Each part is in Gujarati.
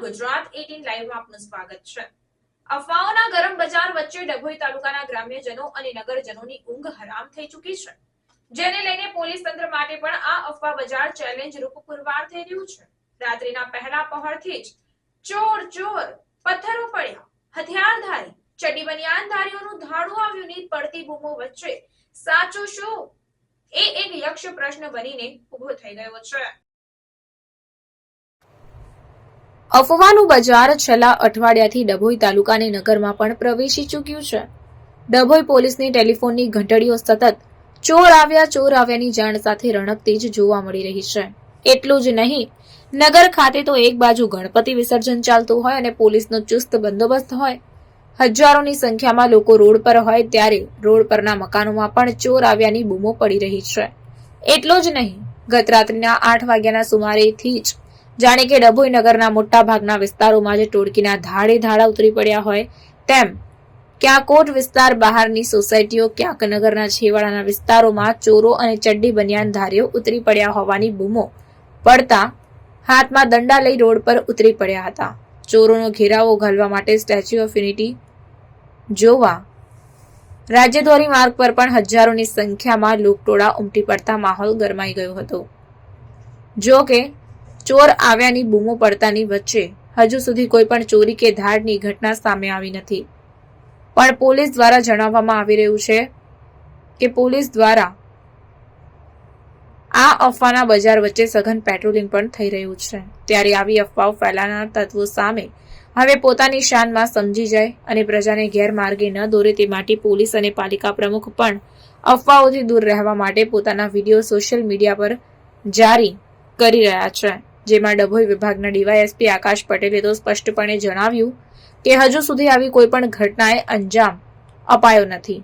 ગુજરાત 18 લાઈવમાં આપનું સ્વાગત છે. અફવાઓના ગરમ બજાર વચ્ચે ડભોઈ તાલુકાના ગ્રામ્યજનો અને નગરજનોની ઊંઘ હરામ થઈ ચૂકી છે. જેને લઈને પોલીસ તંત્ર માટે પણ આ અફવા બજાર ચેલેન્જ રૂપ પુરવાર થઈ રહ્યું છે. રાત્રિના પહેલા પહોરથી જ ચોર ચોર પથ્થરો પડ્યા. હથિયારધારી ચડી બનિયાનધારીઓનું ધાડું આવ્યું ની પડતી બૂમો વચ્ચે સાચું શું? એ એક યક્ષ પ્રશ્ન બનીને ઊભો થઈ ગયો છે. અફવાનું બજાર છેલ્લા અઠવાડિયાથી ડભોઈ તાલુકાની નગરમાં પણ પ્રવેશી ચૂક્યું છે. ડભોઈ પોલીસની ટેલિફોનની ઘંટડીઓ સતત ચોર આવ્યા ચોર આવ્યાની જાણ સાથે રણકતી જ જોવા મળી રહી છે. એટલું જ નહીં, નગર ખાતે તો એક બાજુ ગણપતિ વિસર્જન ચાલતું હોય અને પોલીસનો ચુસ્ત બંદોબસ્ત હોય. હજારોની સંખ્યામાં લોકો રોડ પર હોય ત્યારે રોડ પરના મકાનોમાં પણ ચોર આવ્યાની બૂમો પડી રહી છે. એટલું જ નહીં, ગત રાત્રિના આઠ વાગ્યાના સુમારેથી જ જાણે કે ડભોઈ નગરના મોટા ભાગના વિસ્તારોમાં જે ટોળકીના ધાડે ધાડા ઉતરી પડ્યા હોય તેમ ક્યાં કોટ વિસ્તાર બહારની સોસાયટીઓ, ક્યાંક નગરના છેવાડાના વિસ્તારોમાં ચોરો અને ચડ્ડી બનિયાનધારીઓ ઉતરી પડ્યા હોવાની બૂમો પડતા હાથમાં દંડા લઈ રોડ પર ઉતરી પડ્યા હતા. ચોરોનો ઘેરાવો ઘાલવા માટે સ્ટેચ્યુ ઓફ યુનિટી જોવા રાજ્યધોરી માર્ગ પર પણ હજારોની સંખ્યામાં લોકટોળા ઉમટી પડતા માહોલ ગરમાઈ ગયો હતો. જો કે ચોર આવ્યાની બૂમો પડતાની વચ્ચે હજુ સુધી કોઈ પણ ચોરી કે ધાડની ઘટના સામે આવી નથી. પણ પોલીસ દ્વારા જણાવવામાં આવી રહ્યું છે કે પોલીસ દ્વારા આ અફવાના બજાર વચ્ચે સઘન પેટ્રોલિંગ પણ થઈ રહ્યું છે. ત્યારે આવી અફવાઓ ફેલાનાર તત્વો સામે હવે પોતાની શાનમાં સમજી જાય અને પ્રજાને ગેરમાર્ગે ન દોરે તે માટે પોલીસ અને પાલિકા પ્રમુખ પણ અફવાઓથી દૂર રહેવા માટે પોતાના વીડિયો સોશિયલ મીડિયા પર જારી કરી રહ્યા છે. જેમાં ડભોઈ વિભાગના ડીવાયએસપી આકાશ પટેલે તો સ્પષ્ટપણે જણાવ્યું કે હજુ સુધી આવી કોઈપણ ઘટનાએ અંજામ અપાયો નથી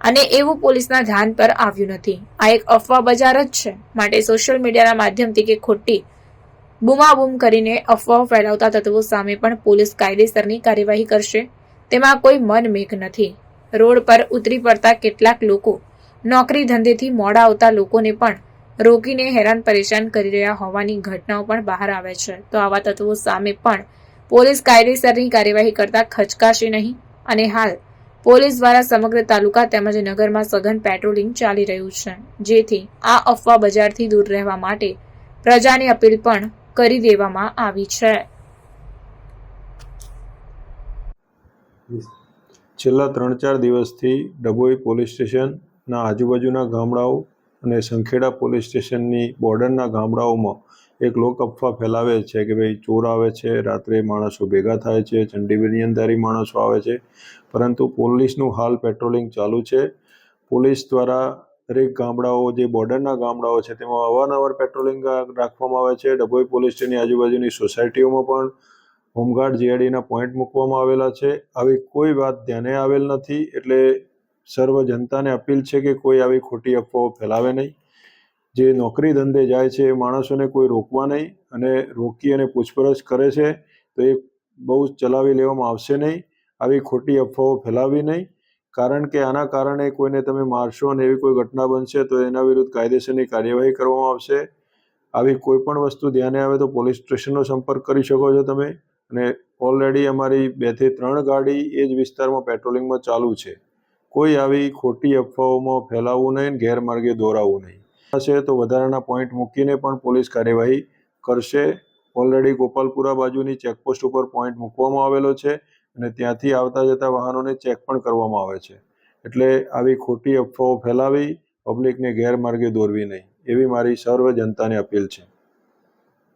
અને એવું પોલીસના ધ્યાન પર આવ્યું નથી. આ એક અફવા બજાર જ છે. માટે સોશિયલ મીડિયાના માધ્યમથી કે ખોટી બૂમાબૂમ કરીને અફવાઓ ફેલાવતા તત્વો સામે પણ પોલીસ કાયદેસરની કાર્યવાહી કરશે. તેમાં કોઈ મન મેઘ નથી. રોડ પર ઉતરી પડતા કેટલાક લોકો નોકરી ધંધેથી મોડા આવતા લોકોને પણ રોકીને હેરાન પરેશાન કરી રહ્યા હોવાની ઘટનાઓ પણ બહાર આવે છે. તો આવા તત્વો સામે પણ પોલીસ કાયદેસરની કાર્યવાહી કરતા ખચકાશે નહીં. અને હાલ, પોલીસ દ્વારા સમગ્ર તાલુકા તેમજ નગરમાં સઘન પેટ્રોલિંગ ચાલી રહ્યું છે. જેથી આ અફવા બજારથી દૂર રહેવા માટે પ્રજાની અપીલ પણ કરી દેવામાં આવી છે. છેલ્લા ત્રણ ચાર દિવસથી ડભોઈ પોલીસ સ્ટેશનના આજુબાજુના ગામડાઓ અને સંખેડા પોલીસ સ્ટેશનની બોર્ડરના ગામડાઓમાં એક લોક અફવા ફેલાવે છે કે ભાઈ ચોર આવે છે, રાત્રે માણસો ભેગા થાય છે, ચંડીગઢની અંધારી માણસો આવે છે. પરંતુ પોલીસનું હાલ પેટ્રોલિંગ ચાલુ છે. પોલીસ દ્વારા દરેક ગામડાઓ, જે બોર્ડરના ગામડાઓ છે, તેમાં અવારનવાર પેટ્રોલિંગ રાખવામાં આવે છે. ડભોઈ પોલીસ સ્ટેશનની આજુબાજુની સોસાયટીઓમાં પણ હોમગાર્ડ જીઆઈડીના પોઈન્ટ મૂકવામાં આવેલા છે. આવી કોઈ વાત ધ્યાને આવેલ નથી. એટલે સર્વ જનતાને અપીલ છે કે કોઈ આવી ખોટી અફવાઓ ફેલાવે નહીં. જે નોકરી ધંધે જાય છે એ માણસોને કોઈ રોકવા નહીં અને રોકી અને પૂછપરછ કરે છે તો એ બહુ ચલાવી લેવામાં આવશે નહીં. આવી ખોટી અફવાઓ ફેલાવી નહીં. કારણ કે આના કારણે કોઈને તમે મારશો અને એવી કોઈ ઘટના બનશે તો એના વિરુદ્ધ કાયદેસરની કાર્યવાહી કરવામાં આવશે. આવી કોઈ પણ વસ્તુ ધ્યાને આવે તો પોલીસ સ્ટેશનનો સંપર્ક કરી શકો છો તમે. અને ઓલરેડી અમારી બેથી ત્રણ ગાડી એ જ વિસ્તારમાં પેટ્રોલિંગમાં ચાલુ છે. કોઈ આવી ખોટી અફવાઓમાં ફેલાવવું નહીં, ગેરમાર્ગે દોરાવવું નહીં. હશે તો વધારાના પોઈન્ટ મૂકીને પણ પોલીસ કાર્યવાહી કરશે. ઓલરેડી ગોપાલપુરા બાજુની ચેકપોસ્ટ ઉપર પોઈન્ટ મૂકવામાં આવેલો છે અને ત્યાંથી આવતા જતા વાહનોને ચેક પણ કરવામાં આવે છે. એટલે આવી ખોટી અફવાઓ ફેલાવી પબ્લિકને ગેરમાર્ગે દોરવી નહીં. એવી મારી સર્વ જનતાને અપીલ છે.